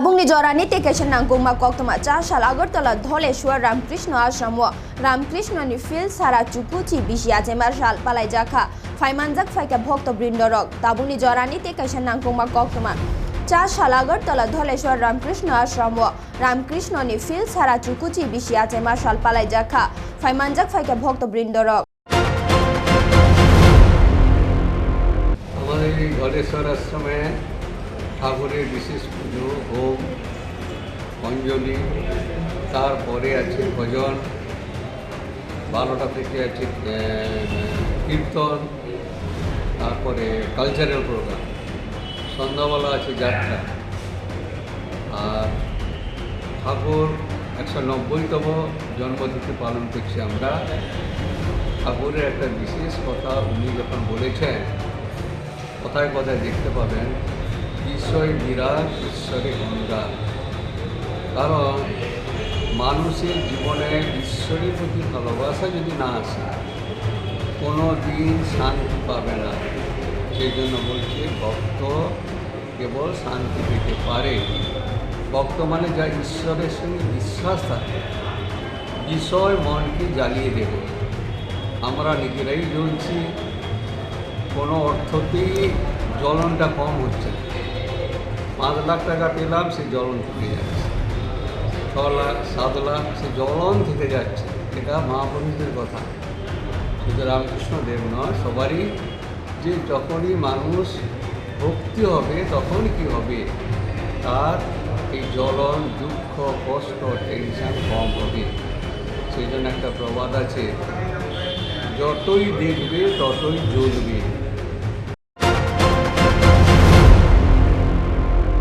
Jorani teke shenang gongma koktoma chashal agartala dholeshwar Ramkrishna ashram o Ramkrishna ni fil sara আছে মার্শাল পালাই জাখা ফাইমানজাক ফাইকা ভক্ত বৃন্দরক তাবুনি জরানি তে কেশন নাংকুমা কক্তমা চা শালাগরতলা ধলেশ্বর রামকৃষ্ণ আশ্রম ও রামকৃষ্ণ নি ফিল সারা চুকুচি বিশি আছে মার্শাল পালাই জাখা ফাইমানজাক ফাইকা ভক্ত বৃন্দরক আমাদের এই ধলেশ্বর আশ্রমে ঠাকুরের বিশেষ পুজো, হোম, অঞ্জলি, তারপরে আছে ভজন, বারোটা থেকে আছে কীর্তন, তারপরে কালচারাল প্রোগ্রাম সন্ধ্যাবেলা আছে যাত্রা, আর ঠাকুর একশো নব্বইতম জন্মতিথি পালন করছি আমরা। ঠাকুরের একটা বিশেষ কথা উনি যখন বলেছেন, কথায় কথায় দেখতে পাবেন ঈশ্বরে বিরাট ঈশ্বরে অনুরাগ কারণ মানুষের জীবনে ঈশ্বরের প্রতি ভালোবাসা যদি না আসে, কোনো দিন শান্তি পাবে না। সেই জন্য বলছে, ভক্ত কেবল শান্তি পেতে পারে। ভক্ত মানে যা ঈশ্বরের সঙ্গে বিশ্বাস থাকে, বিষয় মনকে জ্বালিয়ে দেবে। আমরা নিজেরাই জ্বলছি, কোনো অর্থতেই জ্বলনটা কম হচ্ছে না। পাঁচ লাখ টাকা পেলাম, সে জ্বলন থেকে যাচ্ছে। ছ লাখ, সাত লাখ, সে জ্বলন থেকে যাচ্ছে। এটা মহাপুরুষদের কথা। শুধু রামকৃষ্ণ দেব নয়, সবারই যে যখনই মানুষ ভক্তি হবে, তখন কি হবে? তার এই জ্বলন, দুঃখ, কষ্ট টেনশন কম হবে। সেই জন্য একটা প্রবাদ আছে, যতই দেখবে, ততই জ্বলবে।